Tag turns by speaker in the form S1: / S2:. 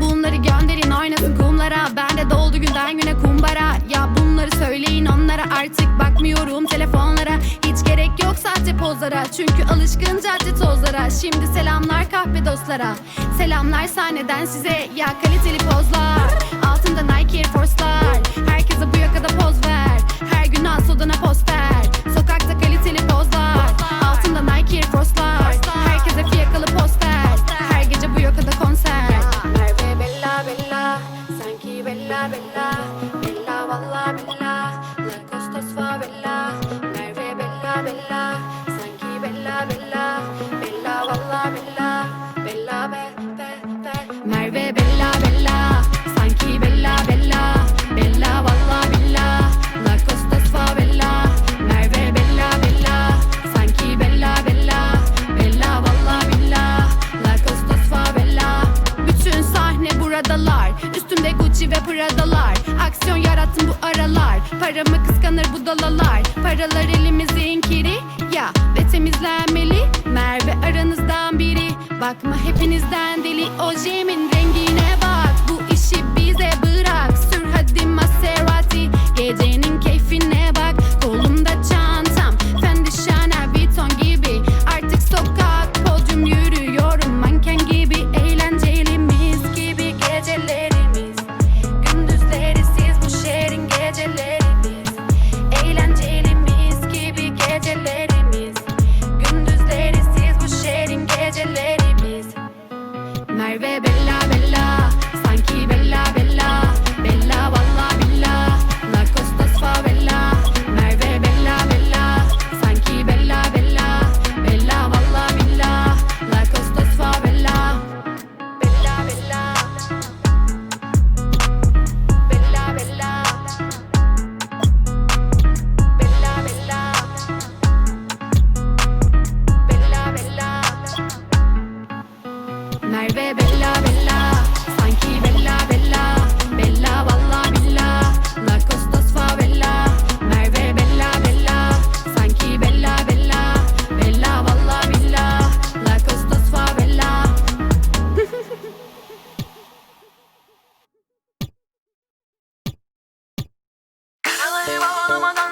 S1: Bunları gönderin oynasın kumlara. Ben de doldu günden güne kumbara. Ya bunları söyleyin onlara. Artık bakmıyorum telefonlara. Hiç gerek yok sadece pozlara Çünkü alışkın cadde tozlara. Şimdi selamlar kahve dostlara. Selamlar sahneden size ya kaliteli pozlar. Altında Nike Air Force'lar. Herkese bu yakada poz ver. Her gün al sodana poster Sokakta kaliteli pozlar. Altında Nike Air Force'lar. Herkese fiyakalı poster Her gece bu yakada konser. Merve Bella Bella? Sanki Bella Bella. Bella valla Bella Merve Bella Bella Sanki Bella Bella Bella valla Bella La Costas Favela. Merve Bella Bella Sanki Bella Bella Bella valla Bella La Costas Favela. Bütün sahne buradalar Üstümde Gucci ve Prada'lar. Aksiyon yarattım bu aralar Paramı kıskanır bu dalalar Paralar elimizin kiri Bakma hepinizden deli Ojemin rengine
S2: Aman aman